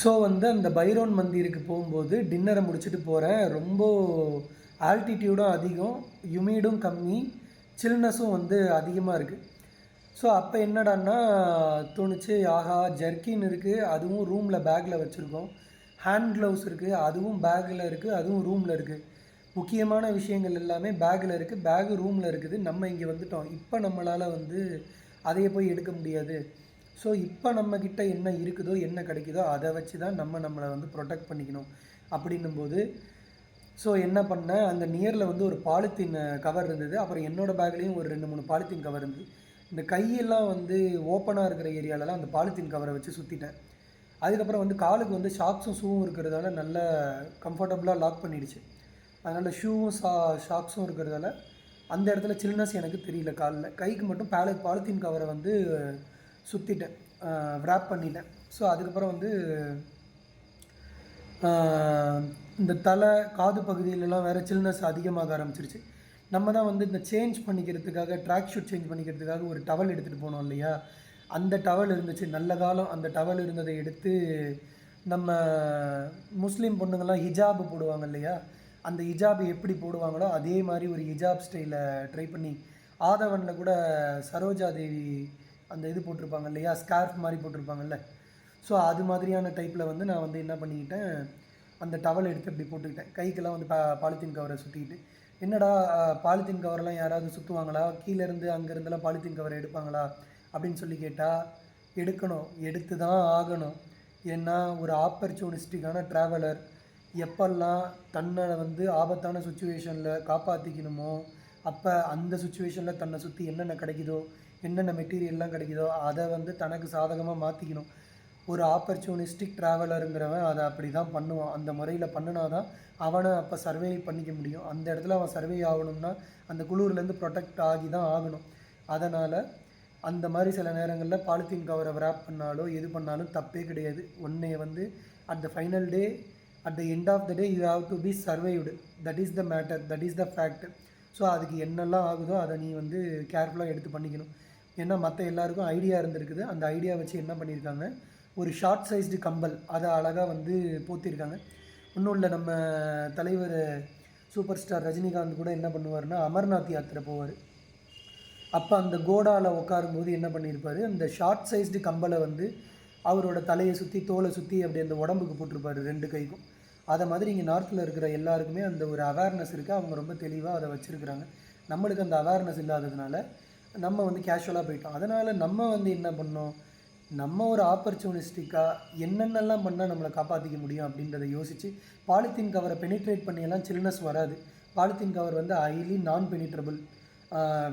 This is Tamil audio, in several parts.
ஸோ வந்து அந்த பைரோன் மந்திருக்கு போகும்போது டின்னரை முடிச்சுட்டு போகிறேன் ரொம்ப ஆல்டிடியூடும் அதிகம் யுமீடும் கம்மி சில்னஸும் வந்து அதிகமாக இருக்குது ஸோ அப்போ என்னடான்னா தோணுச்சு ஆஹா ஜர்க்கின் இருக்குது அதுவும் ரூமில் பேக்கில் வச்சுருக்கோம். ஹேண்ட் க்ளவுஸ் இருக்குது அதுவும் பேக்கில் இருக்குது அதுவும் ரூமில் இருக்குது முக்கியமான விஷயங்கள் எல்லாமே பேக்கில் இருக்குது பேகு ரூமில் இருக்குது. நம்ம இங்கே வந்துட்டோம். இப்போ நம்மளால் வந்து அதையே போய் எடுக்க முடியாது. ஸோ இப்போ நம்மக்கிட்ட என்ன இருக்குதோ என்ன கிடைக்குதோ அதை வச்சு தான் நம்ம நம்மளை வந்து ப்ரொடெக்ட் பண்ணிக்கணும். அப்படின்னும்போது ஸோ என்ன பண்ணேன்? அந்த நியரில் வந்து ஒரு பாலித்தீன் கவர் இருந்தது. அப்புறம் என்னோடய பேக்லேயும் ஒரு ரெண்டு மூணு பாலித்தீன் கவர் இருந்தது. இந்த கையெல்லாம் வந்து ஓப்பனாக இருக்கிற ஏரியாலலாம் அந்த பாலித்தீன் கவரை வச்சு சுற்றிட்டேன் அதுக்கப்புறம் வந்து காலுக்கு வந்து ஷாக்ஸும் ஷூவும் இருக்கிறதால நல்ல கம்ஃபர்டபுளாக லாக் பண்ணிடுச்சு. அதனால் ஷூவும் ஷா ஷாக்ஸும் இருக்கிறதால அந்த இடத்துல சில்னஸ் எனக்கு தெரியல காலில். கைக்கு மட்டும் பேல பாலித்தீன் கவரை வந்து சுற்றிட்டேன் வ்ராப் பண்ணிட்டேன். ஸோ அதுக்கப்புறம் வந்து இந்த தலை காது பகுதியிலலாம் வேறு சில்னஸ் அதிகமாக ஆரம்பிச்சிருச்சு. நம்ம தான் வந்து இந்த சேஞ்ச் பண்ணிக்கிறதுக்காக ட்ராக் ஷூட் சேஞ்ச் பண்ணிக்கிறதுக்காக ஒரு டவல் எடுத்துகிட்டு போனோம் இல்லையா? அந்த டவல் இருந்துச்சு. நல்ல காலம். அந்த டவல் இருந்ததை எடுத்து நம்ம முஸ்லீம் பொண்ணுங்கள்லாம் ஹிஜாப் போடுவாங்க இல்லையா? அந்த ஹிஜாப் எப்படி போடுவாங்களோ அதே மாதிரி ஒரு ஹிஜாப் ஸ்டைலை ட்ரை பண்ணி ஆதவனில் கூட சரோஜா தேவி அந்த இது போட்டிருப்பாங்க இல்லையா? ஸ்கார்ஃப் மாதிரி போட்டிருப்பாங்கல்ல. ஸோ அது மாதிரியான டைப்பில் வந்து நான் வந்து என்ன பண்ணிக்கிட்டேன் அந்த டவல் எடுத்து இப்படி போட்டுக்கிட்டேன். கைக்கெல்லாம் வந்து பா பாலித்தீன் கவரை சுற்றிக்கிட்டு என்னடா பாலித்தீன் கவரெல்லாம் யாராவது சுற்றுவாங்களா கீழேருந்து அங்கேருந்தெல்லாம் பாலித்தீன் கவரை எடுப்பாங்களா? அப்படின்னு சொல்லி கேட்டால் எடுக்கணும். எடுத்து தான் ஆகணும். ஏன்னா ஒரு ஆப்பர்ச்சுனிஸ்டிக்கான ட்ராவலர் எப்பெல்லாம் தன்னை வந்து ஆபத்தான சுச்சுவேஷனில் காப்பாற்றிக்கணுமோ அப்போ அந்த சுச்சுவேஷனில் தன்னை சுற்றி என்னென்ன கிடைக்குதோ என்னென்ன மெட்டீரியல்லாம் கிடைக்குதோ அதை வந்து தனக்கு சாதகமாக மாற்றிக்கணும் ஒரு ஆப்பர்ச்சுனிஸ்டிக் ட்ராவலருங்கிறவன் அதை அப்படி தான் பண்ணுவான். அந்த முறையில் பண்ணினா தான் அவனை அப்போ சர்வே பண்ணிக்க முடியும். அந்த இடத்துல அவன் சர்வே ஆகணும்னா அந்த குளூர்லேருந்து ப்ரொடெக்ட் ஆகி தான் ஆகணும். அதனால் அந்த மாதிரி சில நேரங்களில் பாலித்தீன் கவரை ரேப் பண்ணாலோ எது பண்ணாலும் தப்பே கிடையாது. உன்னைய வந்து at the final day at the end of the day you have to be survived that is the matter that is the fact so அதுக்கு என்னெல்லாம் ஆகுதோ அதை நீ வந்து கேர்ஃபுல்லாக எடுத்து பண்ணிக்கணும். ஏன்னா மற்ற எல்லாருக்கும் ஐடியா இருந்திருக்குது. அந்த ஐடியா வச்சு என்ன பண்ணியிருக்காங்க ஒரு ஷார்ட் சைஸ்டு கம்பல் அதை அழகாக வந்து போத்திருக்காங்க. இன்னும் இல்லை நம்ம தலைவர் சூப்பர் ஸ்டார் ரஜினிகாந்த் கூட என்ன பண்ணுவார்னா அமர்நாத் யாத்திரை போவார். அப்போ அந்த கோடாவில் உட்காரும்போது என்ன பண்ணியிருப்பாரு அந்த ஷார்ட் சைஸ்டு கம்பலை வந்து அவரோட தலையை சுற்றி தோலை சுற்றி அப்படி அந்த உடம்புக்கு போட்டிருப்பார் ரெண்டு கைக்கும். அதை மாதிரி இங்கே நார்த்தில் இருக்கிற எல்லாருக்குமே அந்த ஒரு அவேர்னஸ் இருக்குது அவங்க ரொம்ப தெளிவாக அதை வச்சுருக்குறாங்க. நம்மளுக்கு அந்த அவேர்னஸ் இல்லாததுனால நம்ம வந்து கேஷுவலாக போயிட்டோம். அதனால் நம்ம வந்து என்ன பண்ணோம்? நம்ம ஒரு ஆப்பர்ச்சுனிஸ்டிக்காக என்னென்னலாம் பண்ணால் நம்மளை காப்பாற்றிக்க முடியும் அப்படின்றத யோசித்து பாலித்தீன் கவரை பெனிட்ரேட் பண்ணியெல்லாம் சில்னஸ் வராது. பாலித்தீன் கவர் வந்து ஹைலி நான் பெனிட்ரபிள்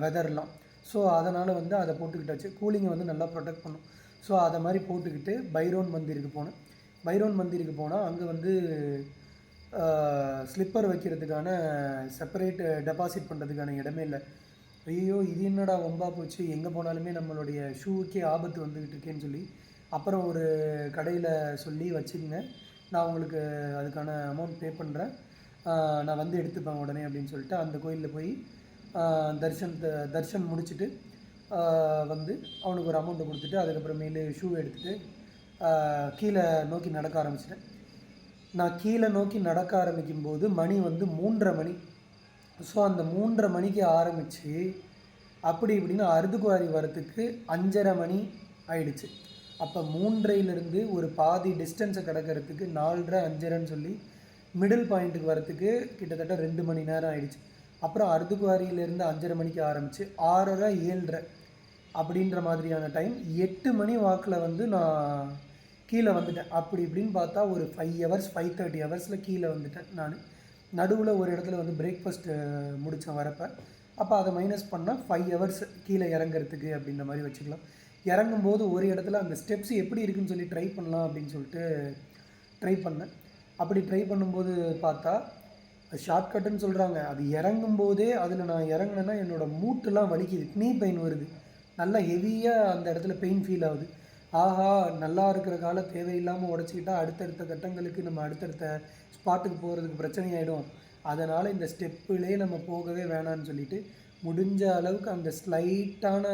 வெதர்லாம் ஸோ அதனால் வந்து அதை போட்டுக்கிட்டாச்சு கூலிங்கை வந்து நல்லா ப்ரொடெக்ட் பண்ணும். ஸோ அதை மாதிரி போட்டுக்கிட்டு பைரோன் மந்திருக்கு போனேன். பைரோன் மந்திருக்கு போனால் அங்கே வந்து ஸ்லிப்பர் வைக்கிறதுக்கான செப்பரேட் டெபாசிட் பண்ணுறதுக்கான இடமே இல்லை. ஐயோ இது என்னடா வம்பா போச்சு? எங்கே போனாலுமே நம்மளுடைய ஷூவுக்கே ஆபத்து வந்துக்கிட்டு இருக்கேன்னு சொல்லி அப்புறம் ஒரு கடையில் சொல்லி வச்சுக்கங்க நான் உங்களுக்கு அதுக்கான அமௌண்ட் பே பண்ணுறேன் நான் வந்து எடுத்துப்பேன் உடனே அப்படின்னு சொல்லிட்டு அந்த கோயிலில் போய் தரிசனத்தை தரிசனம் முடிச்சுட்டு வந்து அவனுக்கு ஒரு அமௌண்ட்டை கொடுத்துட்டு அதுக்கப்புறமேலு ஷூ எடுத்துகிட்டு கீழே நோக்கி நடக்க ஆரம்பிச்சிட்டேன். நான் கீழே நோக்கி நடக்க ஆரம்பிக்கும்போது மணி வந்து மூன்றரை மணி. ஸோ அந்த மூன்றரை மணிக்கு ஆரம்பித்து அப்படி இப்படின்னு அருதுகுவாரி வரத்துக்கு அஞ்சரை மணி ஆயிடுச்சு. அப்போ மூன்றையிலிருந்து ஒரு பாதி டிஸ்டன்ஸை கிடக்கிறதுக்கு நாலரை அஞ்சரைன்னு சொல்லி மிடில் பாயிண்ட்டுக்கு வரத்துக்கு கிட்டத்தட்ட ரெண்டு மணி நேரம் ஆயிடுச்சு. அப்புறம் அருதுகுவாரியிலேருந்து அஞ்சரை மணிக்கு ஆரம்பித்து ஆறரை ஏழரை அப்படின்ற மாதிரியான டைம் எட்டு மணி வாக்கில் வந்து நான் கீழே வந்துட்டேன். அப்படி இப்படின்னு பார்த்தா ஒரு ஃபைவ் ஹவர்ஸ் ஃபைவ் தேர்ட்டி ஹவர்ஸில் கீழே வந்துட்டேன் நான். நடுவில் ஒரு இடத்துல வந்து பிரேக்ஃபாஸ்ட்டு முடித்தேன் வரப்போ அப்போ அதை மைனஸ் பண்ணால் ஃபைவ் ஹவர்ஸ் கீழே இறங்குறதுக்கு அப்படின்ற மாதிரி வச்சுக்கலாம். இறங்கும்போது ஒரு இடத்துல அந்த ஸ்டெப்ஸ் எப்படி இருக்குன்னு சொல்லி ட்ரை பண்ணலாம் அப்படின்னு சொல்லிட்டு ட்ரை பண்ணேன். அப்படி ட்ரை பண்ணும்போது பார்த்தா ஷார்ட்கட்டுன்னு சொல்கிறாங்க அது இறங்கும் போதே அதில் நான் இறங்கினேன்னா என்னோடய மூட்டெல்லாம் வலிக்குது நீ பெயின் வருது. நல்லா ஹெவியாக அந்த இடத்துல பெயின் ஃபீல் ஆகுது. ஆஹா நல்லா இருக்கிற கால தேவையில்லாமல் உடச்சிக்கிட்டா அடுத்தடுத்த கட்டங்களுக்கு நம்ம அடுத்தடுத்த ஸ்பாட்டுக்கு போகிறதுக்கு பிரச்சனை ஆகிடும் அதனால் இந்த ஸ்டெப்புலேயே நம்ம போகவே வேணாம்னு சொல்லிட்டு முடிஞ்ச அளவுக்கு அந்த ஸ்லைட்டான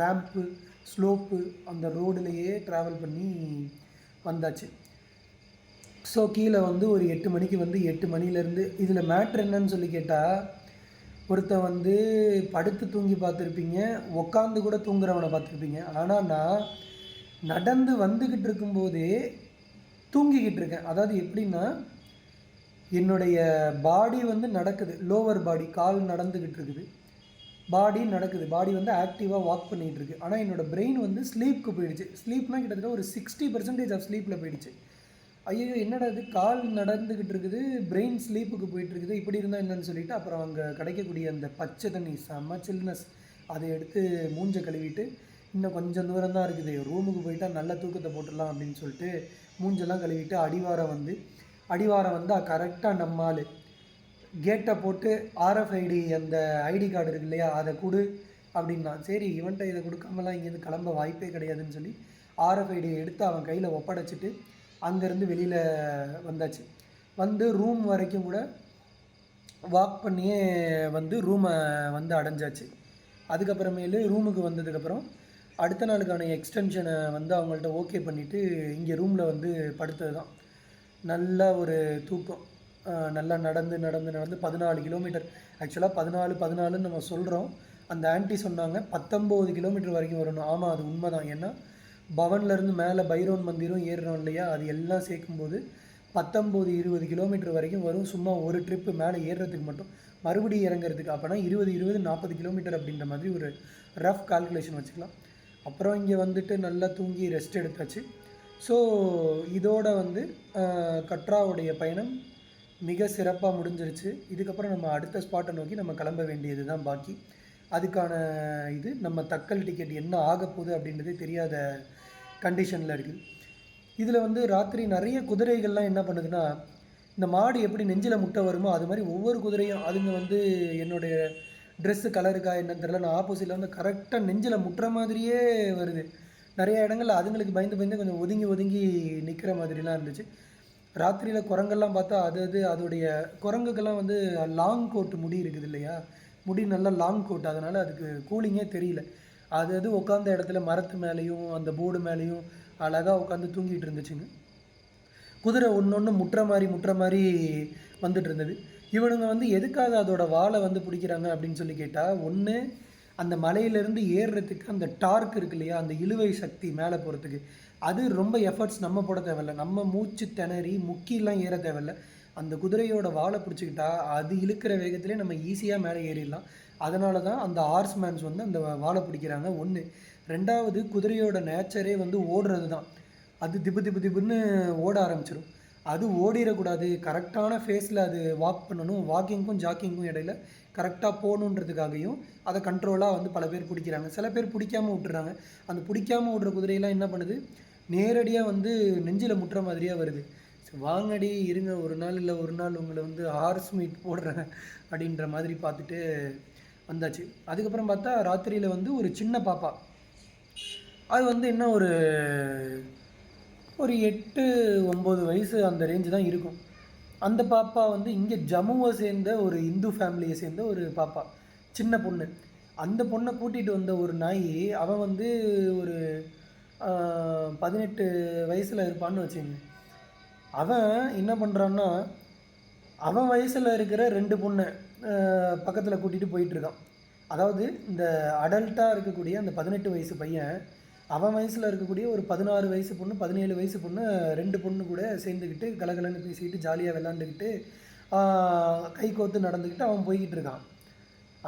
ரேம்ப்பு ஸ்லோப்பு அந்த ரோடுலேயே ட்ராவல் பண்ணி வந்தாச்சு. ஸோ கீழே வந்து ஒரு எட்டு மணிக்கு வந்து எட்டு மணிலேருந்து இதில் மேட்ரு என்னன்னு சொல்லி கேட்டால் ஒருத்தன் வந்து படுத்து தூங்கி பார்த்துருப்பீங்க உக்காந்து கூட தூங்குறவனை பார்த்துருப்பீங்க. ஆனால் நான் நடந்து வந்துக்கிட்டு இருக்கும்போதே தூங்கிக்கிட்டு இருக்கேன் அதாவது எப்படின்னா என்னுடைய பாடி வந்து நடக்குது. லோவர் பாடி கால் நடந்துக்கிட்டு இருக்குது பாடி நடக்குது. பாடி வந்து ஆக்டிவாக வாக் பண்ணிகிட்டு இருக்குது ஆனால் என்னோடய பிரெயின் வந்து ஸ்லீப்க்கு போயிடுச்சு. ஸ்லீப்னால் கிட்டத்தட்ட ஒரு சிக்ஸ்டி பர்சன்டேஜ் ஆஃப் ஸ்லீப்பில் போயிடுச்சு. ஐயோ என்னடா இது? கால் நடந்துக்கிட்டு இருக்குது பிரெயின் ஸ்லீப்புக்கு போயிட்டுருக்குது. இப்படி இருந்தால் என்னன்னு சொல்லிட்டு அப்புறம் அங்கே கிடைக்கக்கூடிய அந்த பச்சை தண்ணி செம்ம சில்னஸ் அதை எடுத்து மூஞ்சை கழுவிட்டு இன்னும் கொஞ்சம் தூரம் தான் இருக்குது. ரூமுக்கு போயிட்டால் நல்ல தூக்கத்தை போட்டுடலாம் அப்படின்னு சொல்லிட்டு மூஞ்செல்லாம் கழுவிட்டு அடிவாரம் வந்து அடிவாரம் வந்தால் கரெக்டாக நம்மால் கேட்டை போட்டு ஆர்எஃப்ஐடி அந்த ஐடி கார்டு இருக்கு இல்லையா அதை கொடு அப்படின்னா சரி இவன்கிட்ட இதை கொடுக்காமலாம் இங்கேருந்து கிளம்ப வாய்ப்பே கிடையாதுன்னு சொல்லி ஆர்எஃப்ஐடியை எடுத்து அவன் கையில் ஒப்படைச்சிட்டு அங்கேருந்து வெளியில் வந்தாச்சு. வந்து ரூம் வரைக்கும் கூட வாக் பண்ணியே வந்து ரூமை வந்து அடைஞ்சாச்சு. அதுக்கப்புறமேலு ரூமுக்கு வந்ததுக்கப்புறம் அடுத்த நாளுக்கான எக்ஸ்டென்ஷனை வந்து அவங்கள்ட்ட ஓகே பண்ணிவிட்டு இங்கே ரூமில் வந்து படுத்தது தான் நல்ல ஒரு தூக்கம். நல்லா நடந்து நடந்து நடந்து பதினாலு கிலோமீட்டர் ஆக்சுவலாக பதினாலு பதினாலுன்னு நம்ம சொல்கிறோம் அந்த ஆன்ட்டி சொன்னாங்க பத்தொம்போது கிலோமீட்டர் வரைக்கும் வரணும். ஆமாம் அது உண்மை தான் ஏன்னா பவன்லேருந்து மேலே பைரோன் மந்திரம் ஏறுறோம் இல்லையா? அது எல்லாம் சேர்க்கும்போது பத்தொம்போது இருபது கிலோமீட்டர் வரைக்கும் வரும். சும்மா ஒரு ட்ரிப்பு மேலே ஏறுறதுக்கு மட்டும். மறுபடியும் இறங்குறதுக்கு அப்போனா இருபது இருபது நாற்பது கிலோமீட்டர் அப்படின்ற மாதிரி ஒரு ரஃப் கால்குலேஷன் வச்சுக்கலாம். அப்புறம் இங்கே வந்துட்டு நல்லா தூங்கி ரெஸ்ட் எடுத்தாச்சு. ஸோ இதோட வந்து கட்ராவுடைய பயணம் மிக சிறப்பாக முடிஞ்சிருச்சு. இதுக்கப்புறம் நம்ம அடுத்த ஸ்பாட்டை நோக்கி நம்ம கிளம்ப வேண்டியது தான் பாக்கி. அதுக்கான இது நம்ம தக்கல் டிக்கெட் என்ன ஆக போகுது அப்படின்றதே தெரியாத கண்டிஷனில் இருக்குது இதில் வந்து ராத்திரி நிறைய குதிரைகள்லாம் என்ன பண்ணுதுன்னா இந்த மாடு எப்படி நெஞ்சில் முட்டை வருமோ அது மாதிரி ஒவ்வொரு குதிரையும் அதுங்க வந்து என்னுடைய ட்ரெஸ்ஸு கலருக்கா என்னன்னு தெரியல. நான் ஆப்போசிட்டில் வந்து கரெக்டாக நெஞ்சில் முட்டுற மாதிரியே வருது. நிறைய இடங்கள்ல அதுங்களுக்கு பயந்து பயந்து கொஞ்சம் ஒதுங்கி ஒதுங்கி நிற்கிற மாதிரிலாம் இருந்துச்சு. ராத்திரியில் குரங்கெல்லாம் பார்த்தா அது அது அதோடைய குரங்குக்கெல்லாம் வந்து லாங் கோட் முடி இருக்குது இல்லையா? முடி நல்லா லாங் கோட் அதனால் அதுக்கு கூலிங்கே தெரியல. அது அது உட்காந்த இடத்துல மரத்து மேலேயும் அந்த போர்டு மேலேயும் அழகாக உட்காந்து தூங்கிட்டு இருந்துச்சுங்க. குதிரை ஒன்று ஒன்று முட்டுற மாதிரி முட்டுற மாதிரி வந்துட்டு இருந்தது. இவனுங்க வந்து எதுக்காக அதோட வாலை வந்து பிடிக்கிறாங்க அப்படின்னு சொல்லி கேட்டால் ஒன்று அந்த மலையிலேருந்து ஏறுறதுக்கு அந்த டார்க் இருக்கு இல்லையா அந்த இழுவை சக்தி மேலே போகிறதுக்கு அது ரொம்ப எஃபர்ட்ஸ் நம்ம போட தேவையில்ல. நம்ம மூச்சு திணறி முக்கிலாம் ஏற தேவையில்ல. அந்த குதிரையோட வாலை பிடிச்சிக்கிட்டா அது இழுக்கிற வேகத்திலே நம்ம ஈஸியாக மேலே ஏறிடலாம். அதனால தான் அந்த ஹார்ஸ்மேன்ஸ் வந்து அந்த வாலை பிடிக்கிறாங்க. ஒன்று ரெண்டாவது குதிரையோட நேச்சரே வந்து ஓடுறது தான் அது திபு திபு திபுன்னு ஓட ஆரம்பிச்சிடும் அது ஓடிடக்கூடாது. கரெக்டான ஃபேஸில் அது வாக் பண்ணணும். வாக்கிங்க்கும் ஜாக்கிங்க்கும் இடையில கரெக்டாக போகணுன்றதுக்காகவும் அதை கண்ட்ரோலாக வந்து பல பேர் பிடிக்கிறாங்க. சில பேர் பிடிக்காம விட்டுறாங்க. அந்த பிடிக்காம விட்ற குதிரையெல்லாம் என்ன பண்ணுது? நேரடியாக வந்து நெஞ்சில் முட்டுற மாதிரியாக வருது. வாங்கடி இருங்க. ஒரு நாள் இல்லை ஒரு நாள் உங்களை வந்து ஹார்ஸ் மீட் போடுறேன் அப்படின்ற மாதிரி பார்த்துட்டு வந்தாச்சு. அதுக்கப்புறம் பார்த்தா ராத்திரியில் வந்து ஒரு சின்ன பாப்பா. அது வந்து என்ன ஒரு ஒரு எட்டு ஒம்பது வயசு அந்த ரேஞ்சு தான் இருக்கும். அந்த பாப்பா வந்து இங்கே ஜம்முவை சேர்ந்த ஒரு இந்து ஃபேமிலியை சேர்ந்த ஒரு பாப்பா சின்ன பொண்ணு. அந்த பொண்ணை கூட்டிகிட்டு வந்த ஒரு நாய் அவன் வந்து ஒரு பதினெட்டு வயசில் இருப்பான்னு வச்சுங்க. அவன் என்ன பண்ணுறான்னா அவன் வயசில் இருக்கிற ரெண்டு பொண்ணை பக்கத்தில் கூட்டிகிட்டு போயிட்டுருக்கான் அதாவது இந்த அடல்ட்டாக இருக்கக்கூடிய அந்த பதினெட்டு வயசு பையன் அவன் வயசில் இருக்கக்கூடிய ஒரு பதினாறு வயசு பொண்ணு பதினேழு வயசு பொண்ணு ரெண்டு பொண்ணு கூட சேர்ந்துக்கிட்டு கலகலன்னு பேசிக்கிட்டு ஜாலியாக விளாண்டுக்கிட்டு கை கோத்து நடந்துக்கிட்டு அவன் போய்கிட்டு இருக்கான்.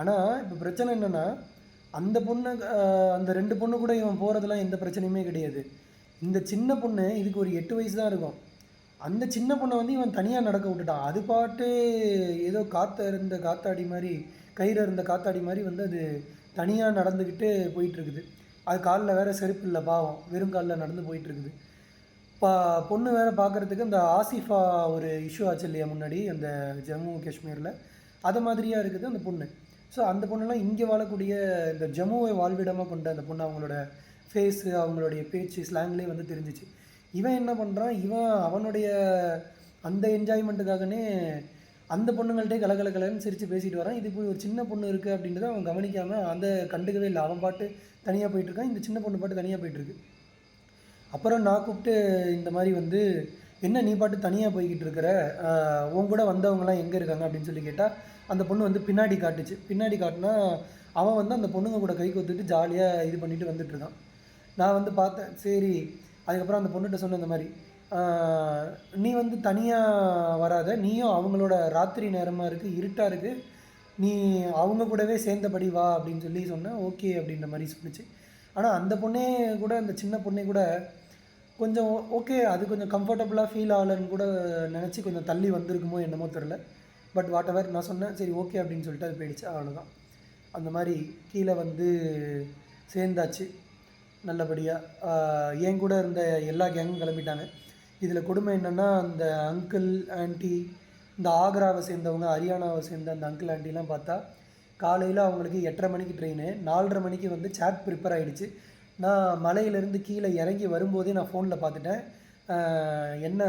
ஆனால் இப்போ பிரச்சனை என்னென்னா அந்த பொண்ணு அந்த ரெண்டு பொண்ணு கூட இவன் போகிறதுலாம் எந்த பிரச்சனையுமே கிடையாது. இந்த சின்ன பொண்ணு இதுக்கு ஒரு எட்டு வயசு தான் இருக்கும். அந்த சின்ன பொண்ணை வந்து இவன் தனியாக நடக்க விட்டுட்டான். அது பாட்டு ஏதோ காற்று இருந்த காத்தாடி மாதிரி கயிறு இருந்த காத்தாடி மாதிரி வந்து அது தனியாக நடந்துக்கிட்டு போயிட்டுருக்குது அது காலில் வேறு செருப்பு இல்லை பாவம். வெறும் காலில் நடந்து போயிட்டுருக்குது. பா பொண்ணு வேற பார்க்குறதுக்கு அந்த ஆசிஃபா ஒரு இஷ்யூ ஆச்சு இல்லையா முன்னாடி அந்த ஜம்மு காஷ்மீரில். அது மாதிரியாக இருக்குது அந்த பொண்ணு. ஸோ அந்த பொண்ணெல்லாம் இங்கே வாழக்கூடிய இந்த ஜம்முவை வாழ்விடமாக கொண்ட அந்த பொண்ணு அவங்களோட ஃபேஸு அவங்களுடைய பேச்சு ஸ்லாங்லேயே வந்து தெரிஞ்சிச்சு. இவன் என்ன பண்ணுறான் இவன் அவனுடைய அந்த என்ஜாய்மெண்ட்டுக்காகனே அந்த பொண்ணுங்கள்ட்டே கலகலகலன்னு சிரித்து பேசிட்டு வரான் இது போய் ஒரு சின்ன பொண்ணு இருக்குது அப்படின்றத அவன் கவனிக்காமல் அந்த கண்டுக்கவே இல்லை. அவன் பாட்டு தனியாக போயிட்டுருக்கான் இந்த சின்ன பொண்ணு பாட்டு தனியாக போயிட்டுருக்கு அப்புறம் நான் கூப்பிட்டு இந்த மாதிரி வந்து என்ன நீ பாட்டு தனியாக போய்கிட்டு இருக்கிற? உன் கூட வந்தவங்கலாம் எங்கே இருக்காங்க? அப்படின்னு சொல்லி கேட்டால் அந்த பொண்ணு வந்து பின்னாடி காட்டுச்சு. பின்னாடி காட்டினா அவன் வந்து அந்த பொண்ணுங்க கூட கை கொத்துட்டு ஜாலியாக இது பண்ணிட்டு வந்துட்டு இருக்கான். நான் வந்து பார்த்தேன். சரி அதுக்கப்புறம் அந்த பொண்ணுகிட்ட சொன்ன இந்த மாதிரி நீ வந்து தனியாக வராத. நீயும் அவங்களோட ராத்திரி நேரமாக இருக்குது இருட்டாக இருக்குது நீ அவங்க கூடவே சேர்ந்தபடி வா அப்படின்னு சொல்லி சொன்னேன் ஓகே அப்படின்ற மாதிரி சொல்லிச்சு. ஆனால் அந்த பொண்ணே கூட அந்த சின்ன பொண்ணே கூட கொஞ்சம் ஓகே அது கொஞ்சம் கம்ஃபர்டபுளாக ஃபீல் ஆகலன்னு கூட நினச்சி கொஞ்சம் தள்ளி வந்திருக்குமோ என்னமோ தெரில பட் வாட் எவர் நான் சொன்னேன். சரி ஓகே அப்படின்னு சொல்லிட்டு அது போயிடுச்சு. அவ்வளோதான் அந்த மாதிரி கீழே வந்து சேர்ந்தாச்சு. நல்லபடியாக என் கூட இருந்த எல்லா கேங்கும் கிளம்பிட்டாங்க. இதில் கொடுமை என்னென்னா அந்த அங்கிள் ஆண்டி இந்த ஆக்ராவை சேர்ந்தவங்க ஹரியானாவை சேர்ந்த அந்த அங்கிள் ஆண்டிலாம் பார்த்தா காலையில் அவங்களுக்கு எட்டரை மணிக்கு ட்ரெயின் நாலரை மணிக்கு வந்து சேட் ப்ரிப்பேர் ஆகிடுச்சு நான் மலையிலேருந்து கீழே இறங்கி வரும்போதே நான் ஃபோனில் பார்த்துட்டேன். என்ன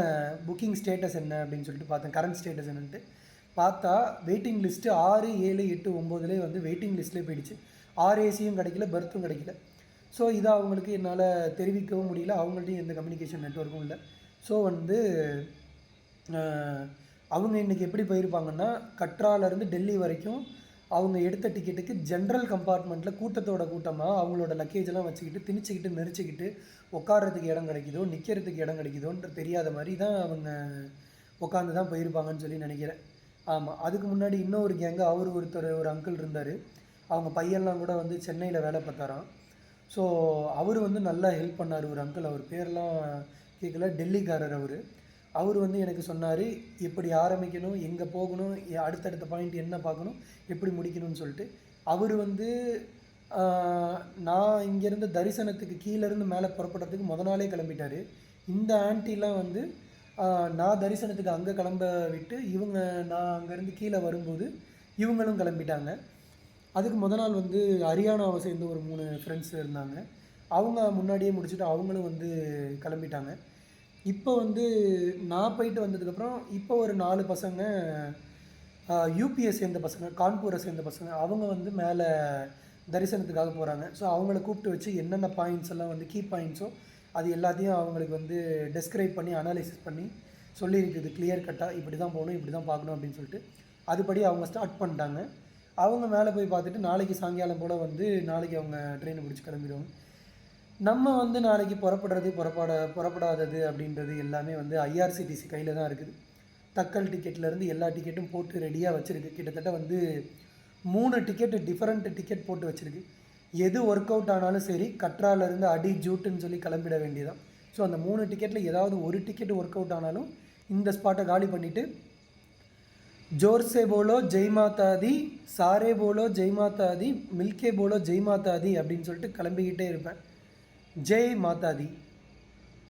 புக்கிங் ஸ்டேட்டஸ் என்ன அப்படின்னு சொல்லிட்டு பார்த்தேன். கரண்ட் ஸ்டேட்டஸ் என்னன்ட்டு. பார்த்தா வெயிட்டிங் லிஸ்ட்டு ஆறு ஏழு எட்டு ஒம்போதுலேயே வந்து வெயிட்டிங் லிஸ்ட்லேயே போயிடுச்சு. ஆறு ஏசியும் கிடைக்கல பெர்த்தும் கிடைக்கல. ஸோ இதை அவங்களுக்கு என்னால் தெரிவிக்கவும் முடியல. அவங்கள்ட்டையும் எந்த கம்யூனிகேஷன் நெட்ஒர்க்கும் இல்லை. ஸோ வந்து அவங்க இன்றைக்கி எப்படி போயிருப்பாங்கன்னா கட்ராலேருந்து டெல்லி வரைக்கும் அவங்க எடுத்த டிக்கெட்டுக்கு ஜென்ரல் கம்பார்ட்மெண்ட்டில் கூட்டத்தோட கூட்டமாக அவங்களோட லக்கேஜெல்லாம் வச்சுக்கிட்டு திணிச்சிக்கிட்டு நெரிச்சிக்கிட்டு உட்காடுறதுக்கு இடம் கிடைக்குதோ நிற்கிறதுக்கு இடம் கிடைக்குதோன்ற தெரியாத மாதிரி தான் அவங்க உட்காந்து தான் போயிருப்பாங்கன்னு சொல்லி நினைக்கிறேன். ஆமாம் அதுக்கு முன்னாடி இன்னொரு கேங்கு அவர் ஒருத்தர் ஒரு அங்கிள் இருந்தார். அவங்க பையன்லாம் கூட வந்து சென்னையில் வேலை பார்த்தாராம். ஸோ அவர் வந்து நல்லா ஹெல்ப் பண்ணார் ஒரு அங்கிள் அவர் பேர்லாம் கேட்கல டெல்லிக்காரர் அவர். அவர் வந்து எனக்கு சொன்னார் எப்படி ஆரம்பிக்கணும் எங்கே போகணும் அடுத்தடுத்த பாயிண்ட் என்ன பார்க்கணும் எப்படி முடிக்கணும்னு சொல்லிட்டு. அவர் வந்து நான் இங்கேருந்து தரிசனத்துக்கு கீழேருந்து மேலே புறப்படுறதுக்கு முத நாளே கிளம்பிட்டாரு. இந்த ஆன்ட்டிலாம் வந்து நான் தரிசனத்துக்கு அங்கே கிளம்ப விட்டு இவங்க நான் அங்கேருந்து கீழே வரும்போது இவங்களும் கிளம்பிட்டாங்க. அதுக்கு முத நாள் வந்து ஹரியானாவை சேர்ந்து ஒரு மூணு ஃப்ரெண்ட்ஸ் இருந்தாங்க. அவங்க முன்னாடியே முடிச்சுட்டு அவங்களும் வந்து கிளம்பிட்டாங்க. இப்போ வந்து நான் போயிட்டு வந்ததுக்கப்புறம் இப்போ ஒரு நாலு பசங்க யூபிஎஸ் சேர்ந்த பசங்க கான்பூரை சேர்ந்த பசங்க அவங்க வந்து மேலே தரிசனத்துக்காக போகிறாங்க ஸோ அவங்கள கூப்பிட்டு வச்சு என்னென்ன பாயிண்ட்ஸ் எல்லாம் வந்து கீ பாயிண்ட்ஸோ அது எல்லாத்தையும் அவங்களுக்கு வந்து டெஸ்கிரைப் பண்ணி அனாலிசிஸ் பண்ணி சொல்லியிருக்குது கிளியர் கட்டாக இப்படி தான் போகணும் இப்படி தான் பார்க்கணும் அப்படின்னு சொல்லிட்டு. அதுபடி அவங்க ஸ்டார்ட் பண்ணிட்டாங்க. அவங்க மேலே போய் பார்த்துட்டு நாளைக்கு சாயங்காலம் போல் வந்து நாளைக்கு அவங்க ட்ரெயினை பிடிச்சி கிளம்பிடுவாங்க. நம்ம வந்து நாளைக்கு புறப்படுறது புறப்பட புறப்படாதது அப்படின்றது எல்லாமே வந்து ஐஆர்சிடிசி கையில் தான் இருக்குது. தக்கல் டிக்கெட்லேருந்து எல்லா டிக்கெட்டும் போட்டு ரெடியாக வச்சுருக்கு. கிட்டத்தட்ட வந்து மூணு டிக்கெட்டு டிஃப்ரெண்ட் டிக்கெட் போட்டு வச்சுருக்கு. எது ஒர்க் அவுட் ஆனாலும் சரி கட்ராலேருந்து அடி ஜூட்டுன்னு சொல்லி கிளம்பிட வேண்டியதான் ஸோ அந்த மூணு டிக்கெட்டில் ஏதாவது ஒரு டிக்கெட் ஒர்க் அவுட் ஆனாலும் இந்த ஸ்பாட்டை காலி பண்ணிவிட்டு ஜோர்சே போலோ ஜெய் சாரே போலோ ஜெய்மாதாதி மில்கே போலோ ஜெய்மாதாதி அப்படின்னு சொல்லிட்டு கிளம்பிக்கிட்டே இருப்பேன். ஜெய் மாதா தி